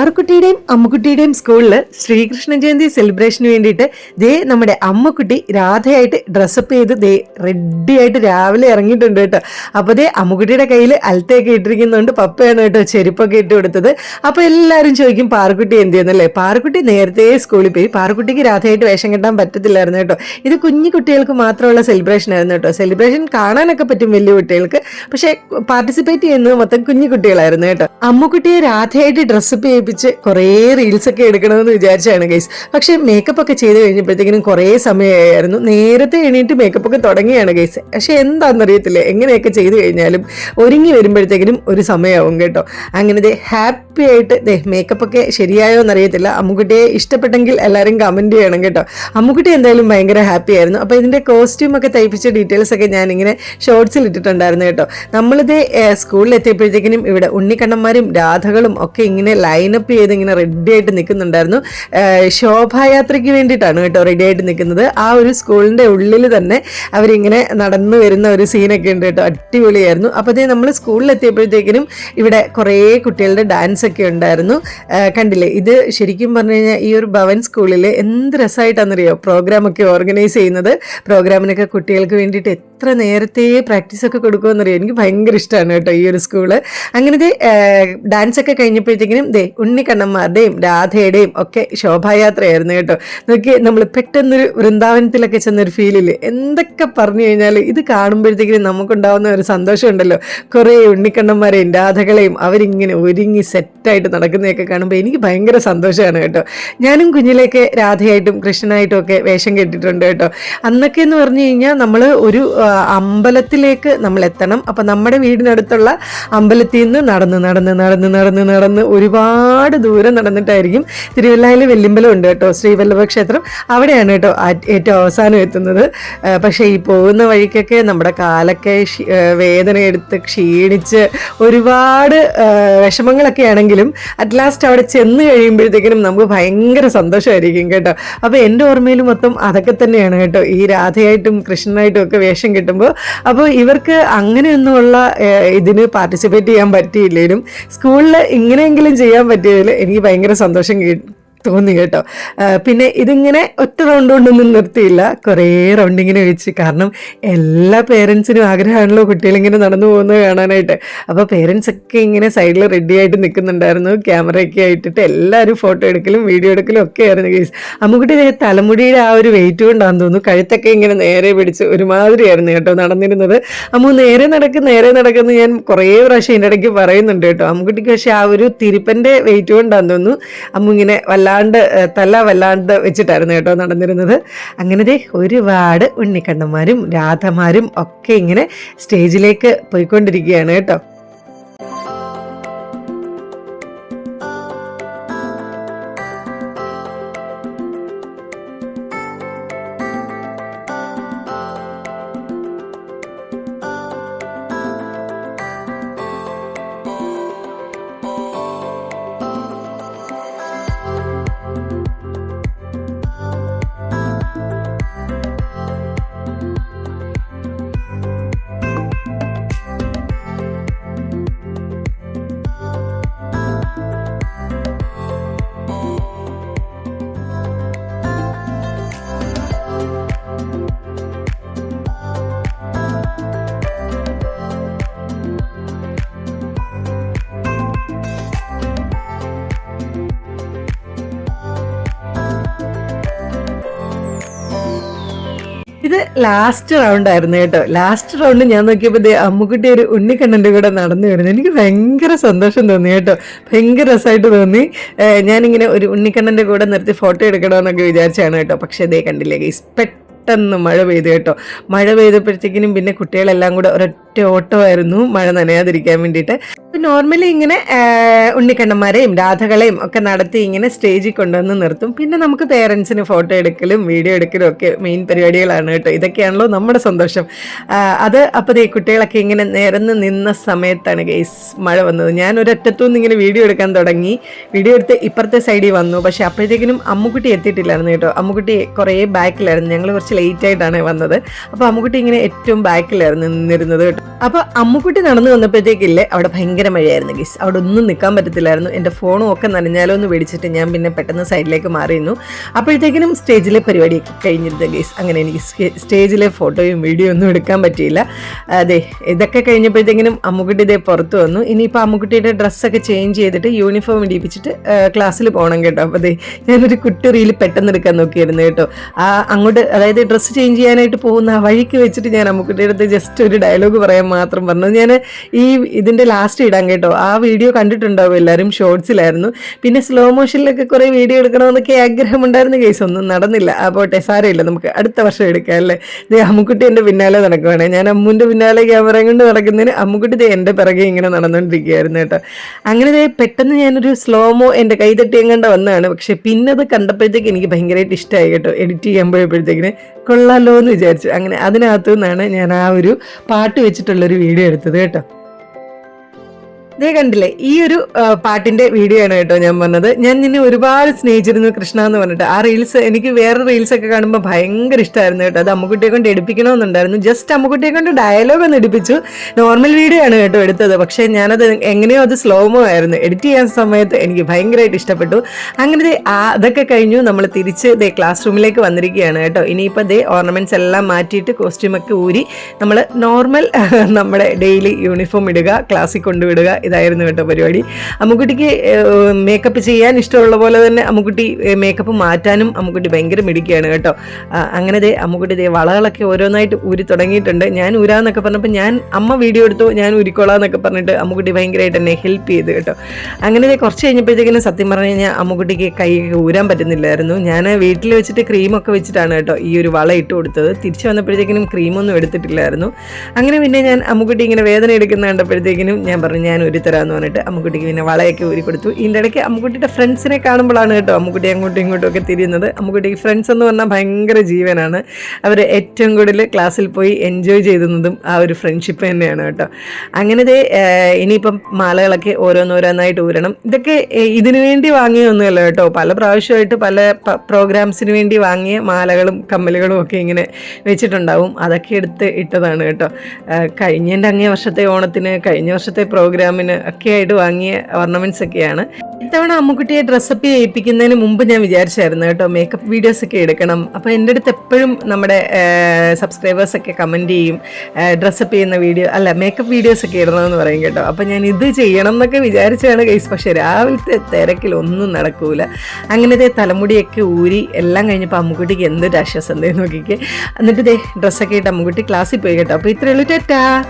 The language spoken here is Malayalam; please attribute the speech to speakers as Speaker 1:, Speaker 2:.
Speaker 1: പാറുക്കുട്ടിയുടെയും അമ്മുക്കുട്ടിയുടെയും സ്കൂളിൽ ശ്രീകൃഷ്ണ ജയന്തി സെലിബ്രേഷന് വേണ്ടിയിട്ട് ദേ നമ്മുടെ അമ്മുക്കുട്ടി രാധയായിട്ട് ഡ്രസ്സപ്പ് ചെയ്ത് ദേ റെഡിയായിട്ട് രാവിലെ ഇറങ്ങിയിട്ടുണ്ട് കേട്ടോ. അപ്പോൾ ദേ അമ്മുക്കുട്ടിയുടെ കയ്യിൽ അലത്തയൊക്കെ ഇട്ടിരിക്കുന്നുണ്ട് പപ്പയാണ് കേട്ടോ ചെരുപ്പൊക്കെ ഇട്ട് കൊടുത്തത്. അപ്പോൾ എല്ലാവരും ചോദിക്കും പാറുക്കുട്ടി എന്ത് ചെയ്യുന്നല്ലേ പാറുക്കുട്ടി നേരത്തെ സ്കൂളിൽ പോയി. പാറുക്കുട്ടിക്ക് രാധയായിട്ട് വേഷം കെട്ടാൻ പറ്റത്തില്ലായിരുന്നു കേട്ടോ. ഇത് കുഞ്ഞു കുട്ടികൾക്ക് മാത്രമുള്ള സെലിബ്രേഷൻ ആയിരുന്നു കേട്ടോ. സെലിബ്രേഷൻ കാണാനൊക്കെ പറ്റും വലിയ കുട്ടികൾക്ക്. പക്ഷേ പാർട്ടിസിപ്പേറ്റ് ചെയ്യുന്നത് മൊത്തം കുഞ്ഞു കുട്ടികളായിരുന്നു കേട്ടോ. അമ്മുക്കുട്ടിയെ രാധയായിട്ട് ഡ്രസ്സപ്പ് ചെയ്യിപ്പിച്ച് കുറേ റീൽസൊക്കെ എടുക്കണമെന്ന് വിചാരിച്ചാണ് ഗൈസ് പക്ഷേ മേക്കപ്പ് ഒക്കെ ചെയ്ത് കഴിഞ്ഞപ്പോഴത്തേക്കിനും കുറേ സമയമായിരുന്നു. നേരത്തെ എണീറ്റ് മേക്കപ്പ് ഒക്കെ തുടങ്ങിയാണ് ഗൈസ് പക്ഷേ എന്താണെന്നറിയത്തില്ല? എങ്ങനെയൊക്കെ ചെയ്ത് കഴിഞ്ഞാലും ഒരുങ്ങി വരുമ്പോഴത്തേക്കിനും ഒരു സമയമാവും കേട്ടോ. അങ്ങനെ ദേ ഹാപ്പി ആയിട്ട് ദേ മേക്കപ്പ് ഒക്കെ ശരിയായോ എന്നറിയത്തില്ല. അമ്മുക്കുട്ടിയെ ഇഷ്ടപ്പെട്ടെങ്കിൽ എല്ലാവരും കമന്റ് ചെയ്യണം കേട്ടോ. അമ്മുക്കുട്ടി എന്തായാലും ഭയങ്കര ഹാപ്പി ആയിരുന്നു. അപ്പോൾ ഇതിന്റെ കോസ്റ്റ്യൂം ഒക്കെ തയ്പ്പിച്ച ഡീറ്റെയിൽസ് ഒക്കെ ഞാനിങ്ങനെ ഷോർട്സിൽ ഇട്ടിട്ടുണ്ടായിരുന്നു കേട്ടോ. നമ്മളിത് സ്കൂളിൽ എത്തിയപ്പോഴത്തേക്കിനും ഇവിടെ ഉണ്ണിക്കണ്ണന്മാരും രാധകളും ഒക്കെ ഇങ്ങനെ ലൈനപ്പ് ചെയ്ത് ഇങ്ങനെ റെഡി ആയിട്ട് നിൽക്കുന്നുണ്ടായിരുന്നു. ശോഭായാത്രയ്ക്ക് വേണ്ടിയിട്ടാണ് കേട്ടോ റെഡി ആയിട്ട് നിൽക്കുന്നത്. ആ ഒരു സ്കൂളിന്റെ ഉള്ളിൽ തന്നെ അവരിങ്ങനെ നടന്നു വരുന്ന ഒരു സീനൊക്കെ ഉണ്ട് കേട്ടോ. അടിപൊളിയായിരുന്നു. അപ്പോൾ അതേ നമ്മൾ സ്കൂളിൽ എത്തിയപ്പോഴത്തേക്കിനും ഇവിടെ കുറേ കുട്ടികളുടെ ഡാൻസ് ഒക്കെ ഉണ്ടായിരുന്നു. കണ്ടില്ലേ? ഇത് ശരിക്കും പറഞ്ഞു കഴിഞ്ഞാൽ ഈ ഒരു ഭവൻ സ്കൂളിൽ എന്ത് രസമായിട്ടാണെന്നറിയോ പ്രോഗ്രാമൊക്കെ ഓർഗനൈസ് ചെയ്യുന്നത്. പ്രോഗ്രാമിനൊക്കെ കുട്ടികൾക്ക് വേണ്ടിയിട്ട് എത്ര നേരത്തെ പ്രാക്ടീസ് ഒക്കെ കൊടുക്കുമെന്നറിയോ എനിക്ക് ഭയങ്കര ഇഷ്ടമാണ് കേട്ടോ ഈ ഒരു സ്കൂൾ. അങ്ങനത്തെ ഡാൻസ് ഒക്കെ കഴിഞ്ഞപ്പോഴത്തേക്കിനും ദേ ഉണ്ണിക്കണ്ണന്മാരുടെയും രാധയുടെയും ഒക്കെ ശോഭായാത്രയായിരുന്നു കേട്ടോ. നോക്കി നമ്മൾ പെട്ടെന്നൊരു വൃന്ദാവനത്തിലൊക്കെ ചെന്നൊരു ഫീലിൽ എന്തൊക്കെ പറഞ്ഞു കഴിഞ്ഞാൽ ഇത് കാണുമ്പോഴത്തേക്കിനും നമുക്കുണ്ടാവുന്ന ഒരു സന്തോഷമുണ്ടല്ലോ. കുറേ ഉണ്ണിക്കണ്ണന്മാരെയും രാധകളെയും അവരിങ്ങനെ ഒരുങ്ങി സെറ്റായിട്ട് നടക്കുന്നതൊക്കെ കാണുമ്പോൾ എനിക്ക് ഭയങ്കര സന്തോഷമാണ് കേട്ടോ. ഞാനും കുഞ്ഞിലേക്ക് രാധയായിട്ടും കൃഷ്ണനായിട്ടും ഒക്കെ വേഷം കെട്ടിട്ടുണ്ട് കേട്ടോ. അന്നൊക്കെ എന്ന് പറഞ്ഞു കഴിഞ്ഞാൽ നമ്മൾ ഒരു അമ്പലത്തിലേക്ക് നമ്മൾ എത്തണം. അപ്പം നമ്മുടെ വീടിനടുത്തുള്ള അമ്പലത്തിൽ നിന്ന് നടന്ന് നടന്ന് നടന്ന് നടന്ന് നടന്ന് ഒരുപാട് ദൂരം നടന്നിട്ടായിരിക്കും തിരുവല്ലയിൽ വെല്ലിമ്പലം ഉണ്ട് കേട്ടോ ശ്രീവല്ലഭ ക്ഷേത്രം. അവിടെയാണ് കേട്ടോ ഏറ്റവും അവസാനം എത്തുന്നത്. പക്ഷേ ഈ പോകുന്ന വഴിക്കൊക്കെ നമ്മുടെ കാലൊക്കെ വേദന എടുത്ത് ക്ഷീണിച്ച് ഒരുപാട് വിഷമങ്ങളൊക്കെ ആണെങ്കിലും അറ്റ് ലാസ്റ്റ് അവിടെ ചെന്ന് കഴിയുമ്പോഴത്തേക്കിനും നമുക്ക് ഭയങ്കര സന്തോഷമായിരിക്കും കേട്ടോ. അപ്പോൾ എന്റെ ഓർമ്മയിൽ മൊത്തം അതൊക്കെ തന്നെയാണ് കേട്ടോ. ഈ രാധയായിട്ടും കൃഷ്ണനായിട്ടും ഒക്കെ വേഷം കിട്ടുമ്പോൾ അപ്പോൾ ഇവർക്ക് അങ്ങനെയൊന്നുമുള്ള ഇതിന് പാർട്ടിസിപ്പേറ്റ് ചെയ്യാൻ പറ്റിയില്ലെങ്കിലും സ്കൂളിൽ ഇങ്ങനെയെങ്കിലും ചെയ്യാൻ പറ്റിയതിൽ എനിക്ക് ഭയങ്കര സന്തോഷം തോന്നി കേട്ടോ. പിന്നെ ഇതിങ്ങനെ ഒറ്റ റൗണ്ട് കൊണ്ടൊന്നും നിർത്തിയില്ല. കുറേ റൗണ്ട് ഇങ്ങനെ വെച്ച്. കാരണം എല്ലാ പേരൻസിനും ആഗ്രഹമാണല്ലോ കുട്ടികളിങ്ങനെ നടന്നു പോകുന്നത് കാണാനായിട്ട്. അപ്പോൾ പേരൻസ് ഒക്കെ ഇങ്ങനെ സൈഡിൽ റെഡി ആയിട്ട് നിൽക്കുന്നുണ്ടായിരുന്നു. ക്യാമറയൊക്കെ ആയിട്ടിട്ട് എല്ലാവരും ഫോട്ടോ എടുക്കലും വീഡിയോ എടുക്കലും ഒക്കെ ആയിരുന്നു കേസ് അമ്മുക്കുട്ടി തലമുടിയുടെ ആ ഒരു വെയിറ്റ് കൊണ്ടാണെന്ന് തോന്നുന്നു. കഴുത്തൊക്കെ ഇങ്ങനെ നേരെ പിടിച്ച് ഒരുമാതിരിയായിരുന്നു കേട്ടോ നടന്നിരുന്നത്. അമ്മു നേരെ നടക്കും നേരെ നടക്കുന്നു ഞാൻ കുറേ പ്രാവശ്യം ഇതിന്റെ ഇടയ്ക്ക് പറയുന്നുണ്ട് കേട്ടോ. അമ്മുക്കുട്ടിക്ക് പക്ഷേ ആ ഒരു തിരുപ്പന്റെ വെയിറ്റ് കൊണ്ടാണെന്ന് തോന്നുന്നു. അമ്മു ഇങ്ങനെ വല്ലാണ്ട് തല വല്ലാണ്ട് വെച്ചിട്ടായിരുന്നു കേട്ടോ നടന്നിരുന്നത്. അങ്ങനത്തെ ഒരുപാട് ഉണ്ണിക്കണ്ണന്മാരും രാധമാരും ഒക്കെ ഇങ്ങനെ സ്റ്റേജിലേക്ക് പോയിക്കൊണ്ടിരിക്കുകയാണ് കേട്ടോ. ലാസ്റ്റ് റൗണ്ട് ആയിരുന്നു കേട്ടോ. ലാസ്റ്റ് റൗണ്ട് ഞാൻ നോക്കിയപ്പോൾ ദേ അമ്മുക്കുട്ടി ഒരു ഉണ്ണിക്കണ്ണന്റെ കൂടെ നടന്നു വരുന്നു. എനിക്ക് ഭയങ്കര സന്തോഷം തോന്നി കേട്ടോ. ഭയങ്കര രസമായിട്ട് തോന്നി. ഞാനിങ്ങനെ ഒരു ഉണ്ണിക്കണ്ണന്റെ കൂടെ നിർത്തി ഫോട്ടോ എടുക്കണമെന്നൊക്കെ വിചാരിച്ചാണ് കേട്ടോ. പക്ഷേ ദേ കണ്ടില്ലേ ഗൈസ് പെട്ടെന്ന് മഴ പെയ്തു കേട്ടോ. മഴ പെയ്തപ്പോഴത്തേക്കിനും പിന്നെ കുട്ടികളെല്ലാം കൂടെ ഒരൊറ്റ ഓട്ടമായിരുന്നു. മഴ നനയാതിരിക്കാൻ വേണ്ടിയിട്ട്. നോർമലി ഇങ്ങനെ ഉണ്ണിക്കണ്ണന്മാരെയും രാധകളെയും ഒക്കെ നടത്തി ഇങ്ങനെ സ്റ്റേജിൽ കൊണ്ടുവന്ന് നിർത്തും. പിന്നെ നമുക്ക് പേരൻസിന് ഫോട്ടോ എടുക്കലും വീഡിയോ എടുക്കലും ഒക്കെ മെയിൻ പരിപാടികളാണ് കേട്ടോ. ഇതൊക്കെയാണല്ലോ നമ്മുടെ സന്തോഷം. അത് അപ്പോൾ ഈ കുട്ടികളൊക്കെ ഇങ്ങനെ നിരന്ന് നിന്ന സമയത്താണ് ഗെയ്സ് മഴ വന്നത്. ഞാൻ ഒരറ്റത്തുനിന്ന് ഇങ്ങനെ വീഡിയോ എടുക്കാൻ തുടങ്ങി. വീഡിയോ എടുത്ത് ഇപ്പുറത്തെ സൈഡിൽ വന്നു. പക്ഷേ അപ്പോഴത്തേക്കിനും അമ്മുക്കുട്ടി എത്തിയിട്ടില്ലായിരുന്നു കേട്ടോ. അമ്മുക്കുട്ടി കുറേ ബാക്കിലായിരുന്നു. ഞങ്ങൾ കുറച്ച് ലേറ്റ് ആയിട്ടാണ് വന്നത്. അപ്പോൾ അമ്മുക്കുട്ടി ഇങ്ങനെ ഏറ്റവും ബാക്കിലായിരുന്നു നിന്നിരുന്നത് കേട്ടോ. അപ്പോൾ അമ്മുക്കുട്ടി നടന്നു വന്നപ്പോഴത്തേക്കില്ലേ അവിടെ ഭയങ്കര ഭയങ്കര മഴയായിരുന്നു ഗീസ് അവിടെ ഒന്നും നിൽക്കാൻ പറ്റത്തില്ലായിരുന്നു. എന്റെ ഫോണും ഒക്കെ നനഞ്ഞാലോ എന്ന് മേടിച്ചിട്ട് ഞാൻ പിന്നെ പെട്ടെന്ന് സൈഡിലേക്ക് മാറിയിരുന്നു. അപ്പോഴത്തേക്കിനും സ്റ്റേജിലെ പരിപാടി കഴിഞ്ഞിരുന്നു ഗീസ് അങ്ങനെ എനിക്ക് സ്റ്റേ- സ്റ്റേജിലെ ഫോട്ടോയും വീഡിയോ ഒന്നും എടുക്കാൻ പറ്റിയില്ല. അതെ ഇതൊക്കെ കഴിഞ്ഞപ്പോഴത്തേക്കിനും അമ്മുക്കുട്ടി ഇതേ പുറത്ത് വന്നു. ഇനിയിപ്പോൾ അമ്മുക്കുട്ടിയുടെ ഡ്രസ്സൊക്കെ ചേഞ്ച് ചെയ്തിട്ട് യൂണിഫോം ഇടിപ്പിച്ചിട്ട് ക്ലാസ്സിൽ പോകണം കേട്ടോ. അപ്പോൾ അതെ ഞാനൊരു കുട്ടി റീൽ പെട്ടെന്ന് എടുക്കാൻ നോക്കിയിരുന്നു കേട്ടോ. ആ അങ്ങോട്ട് അതായത് ഡ്രസ്സ് ചേഞ്ച് ചെയ്യാനായിട്ട് പോകുന്ന വഴിക്ക് വെച്ചിട്ട് ഞാൻ അമ്മുക്കുട്ടിയുടെ അടുത്ത് ജസ്റ്റ് ഒരു ഡയലോഗ് പറയാൻ മാത്രം പറഞ്ഞു. ഞാൻ ഈ ഇതിന്റെ ലാസ്റ്റ് ഇടാൻ കേട്ടോ. ആ വീഡിയോ കണ്ടിട്ടുണ്ടാവും എല്ലാവരും ഷോർട്സിലായിരുന്നു പിന്നെ സ്ലോ മോഷനിലൊക്കെ കുറേ വീഡിയോ എടുക്കണമെന്നൊക്കെ ആഗ്രഹമുണ്ടായിരുന്ന കേസ് ഒന്നും നടന്നില്ല. ആ പോട്ടെ സാരമില്ല. നമുക്ക് അടുത്ത വർഷം എടുക്കാം അല്ലേ? ദേ അമ്മുക്കുട്ടി എന്റെ പിന്നാലെ നടക്കുവാണ്. ഞാൻ അമ്മുവിന്റെ പിന്നാലെ ക്യാമറ കൊണ്ട് നടക്കുന്നതിന് അമ്മുക്കുട്ടി ദേ എന്റെ പിറകെ ഇങ്ങനെ നടന്നുകൊണ്ടിരിക്കുകയായിരുന്നു കേട്ടോ. അങ്ങനെ പെട്ടെന്ന് ഞാനൊരു സ്ലോമോ എന്റെ കൈ തട്ടിയും കണ്ട വന്നതാണ്. പക്ഷെ പിന്നെ അത് കണ്ടപ്പോഴത്തേക്ക് എനിക്ക് ഭയങ്കരമായിട്ട് ഇഷ്ടമായി കേട്ടോ. എഡിറ്റ് ചെയ്യുമ്പോഴത്തേക്കിന് കൊള്ളാലോ എന്ന് വിചാരിച്ചു. അങ്ങനെ അതിനകത്തു നിന്നാണ് ഞാൻ ആ ഒരു പാട്ട് വെച്ചിട്ടുള്ളൊരു വീഡിയോ എടുത്തത് കേട്ടോ. ഇതേ കണ്ടില്ലേ ഈ ഒരു പാട്ടിന്റെ വീഡിയോ ആണ് കേട്ടോ ഞാൻ വന്നത്. ഞാൻ നിന്നെ ഒരുപാട് സ്നേഹിച്ചിരുന്നു കൃഷ്ണ എന്ന് പറഞ്ഞിട്ട്. ആ റീൽസ് എനിക്ക് വേറെ റീൽസ് ഒക്കെ കാണുമ്പോൾ ഭയങ്കര ഇഷ്ടമായിരുന്നു കേട്ടോ. അത് അമ്മുക്കുട്ടിയെ കൊണ്ട് എടുപ്പിക്കണമെന്നുണ്ടായിരുന്നു. ജസ്റ്റ് അമ്മുക്കുട്ടിയെ കൊണ്ട് ഡയലോഗ് ഒന്ന് എടുപ്പിച്ചു. നോർമൽ വീഡിയോ ആണ് കേട്ടോ എടുത്തത്. പക്ഷേ ഞാനത് എങ്ങനെയോ അത് സ്ലോമോ ആയിരുന്നു. എഡിറ്റ് ചെയ്യാൻ സമയത്ത് എനിക്ക് ഭയങ്കരമായിട്ട് ഇഷ്ടപ്പെട്ടു. അങ്ങനെ അതൊക്കെ കഴിഞ്ഞു. നമ്മൾ തിരിച്ച് ദേ ക്ലാസ് റൂമിലേക്ക് വന്നിരിക്കുകയാണ് കേട്ടോ. ഇനിയിപ്പോൾ ദേ ഓർണമെന്റ്സ് എല്ലാം മാറ്റിയിട്ട് കോസ്റ്റ്യൂമൊക്കെ ഊരി നമ്മൾ നോർമൽ നമ്മുടെ ഡെയിലി യൂണിഫോം ഇടുക ക്ലാസ്സിൽ കൊണ്ടുവിടുക ഇതായിരുന്നു കേട്ടോ പരിപാടി. അമ്മുക്കുട്ടിക്ക് മേക്കപ്പ് ചെയ്യാൻ ഇഷ്ടമുള്ള പോലെ തന്നെ അമ്മുക്കുട്ടി മേക്കപ്പ് മാറ്റാനും അമ്മുക്കുട്ടി ഭയങ്കര മിടിക്കുകയാണ് കേട്ടോ. അങ്ങനെ ദേ അമ്മുക്കുട്ടി ദേ വളകളൊക്കെ ഓരോന്നായിട്ട് ഊരി തുടങ്ങിയിട്ടുണ്ട്. ഞാൻ ഊരാന്നൊക്കെ പറഞ്ഞപ്പോൾ ഞാൻ അമ്മ വീഡിയോ എടുത്തു ഞാൻ ഊരിക്കോളാം എന്നൊക്കെ പറഞ്ഞിട്ട് അമ്മുക്കുട്ടി ഭയങ്കരമായിട്ട് എന്നെ ഹെൽപ്പ് ചെയ്ത് കേട്ടോ. അങ്ങനെ ദേ കുറച്ച് കഴിഞ്ഞപ്പോഴത്തേക്കിനും സത്യം പറഞ്ഞു കഴിഞ്ഞാൽ അമ്മുക്കുട്ടിക്ക് കൈ ഊരാൻ പറ്റുന്നില്ലായിരുന്നു. ഞാൻ വീട്ടിൽ വെച്ചിട്ട് ക്രീമൊക്കെ വെച്ചിട്ടാണ് കേട്ടോ ഈ ഒരു വള ഇട്ട് കൊടുത്തത്. തിരിച്ചു വന്നപ്പോഴത്തേക്കിനും ക്രീമൊന്നും എടുത്തിട്ടില്ലായിരുന്നു. അങ്ങനെ പിന്നെ ഞാൻ അമ്മുക്കുട്ടി ഇങ്ങനെ വേദന എടുക്കുന്ന കണ്ടപ്പോഴത്തേക്കിനും ഞാൻ പറഞ്ഞു ഞാൻ ഒരു തരാമെന്ന് പറഞ്ഞിട്ട് അമ്മുക്കുട്ടിക്ക് പിന്നെ വളയൊക്കെ ഊരി കൊടുത്തു. ഇതിന്റെ ഇടയ്ക്ക് അമ്മുക്കുട്ടിയുടെ ഫ്രണ്ട്സിനെ കാണുമ്പോഴാണ് കേട്ടോ അമ്മുക്കുട്ടി അങ്ങോട്ടും ഇങ്ങോട്ടും ഒക്കെ തിരിയുന്നത്. അമ്മുക്കുട്ടിക്ക് ഫ്രണ്ട്സ് എന്ന് പറഞ്ഞാൽ ഭയങ്കര ജീവനാണ്. അവർ ഏറ്റവും കൂടുതൽ ക്ലാസ്സിൽ പോയി എൻജോയ് ചെയ്തുന്നതും ആ ഒരു ഫ്രണ്ട്ഷിപ്പ് തന്നെയാണ് കേട്ടോ. അങ്ങനത്തെ ഇനിയിപ്പം മാലകളൊക്കെ ഓരോന്നോരോന്നായിട്ട് ഊരണം. ഇതൊക്കെ ഇതിനു വേണ്ടി വാങ്ങിയൊന്നുമല്ല കേട്ടോ. പല പ്രാവശ്യമായിട്ട് പല പ്രോഗ്രാംസിന് വേണ്ടി വാങ്ങിയ മാലകളും കമ്മലുകളും ഒക്കെ ഇങ്ങനെ വെച്ചിട്ടുണ്ടാവും. അതൊക്കെ എടുത്ത് ഇട്ടതാണ് കേട്ടോ. കഴിഞ്ഞ കഴിഞ്ഞതിന്റെ അങ്ങേ വർഷത്തെ ഓണത്തിന് കഴിഞ്ഞ വർഷത്തെ പ്രോഗ്രാമിന് ഒക്കെ ആയിട്ട് വാങ്ങിയ ഓർണമെന്റ്സ് ഒക്കെയാണ്. ഇത്തവണ അമ്മുക്കുട്ടിയെ ഡ്രസ്സപ്പ് ചെയ്യിപ്പിക്കുന്നതിന് മുമ്പ് ഞാൻ വിചാരിച്ചായിരുന്നു കേട്ടോ മേക്കപ്പ് വീഡിയോസ് ഒക്കെ എടുക്കണം. അപ്പോൾ എന്റെ അടുത്ത് എപ്പോഴും നമ്മുടെ സബ്സ്ക്രൈബേഴ്സ് ഒക്കെ കമന്റ് ചെയ്യും ഡ്രസ്സപ്പ് ചെയ്യുന്ന വീഡിയോ അല്ല മേക്കപ്പ് വീഡിയോസ് ഒക്കെ ഇടണം എന്ന് പറയും കേട്ടോ. അപ്പോൾ ഞാൻ ഇത് ചെയ്യണം എന്നൊക്കെ വിചാരിച്ചാണ് കേസ് പക്ഷേ രാവിലത്തെ തിരക്കിൽ ഒന്നും നടക്കൂല. അങ്ങനത്തെ തലമുടിയൊക്കെ ഊരി എല്ലാം കഴിഞ്ഞപ്പോൾ അമ്മുക്കുട്ടിക്ക് എന്തൊരു ആശ്വാസം എന്തേ നോക്കിക്കേ. എന്നിട്ട് ദേ ഡ്രസ്സൊക്കെ ഇട്ട് അമ്മുക്കുട്ടി ക്ലാസ്സിൽ പോയി കേട്ടോ. അപ്പോൾ ഇത്രയുള്ളൂ ടാറ്റാ!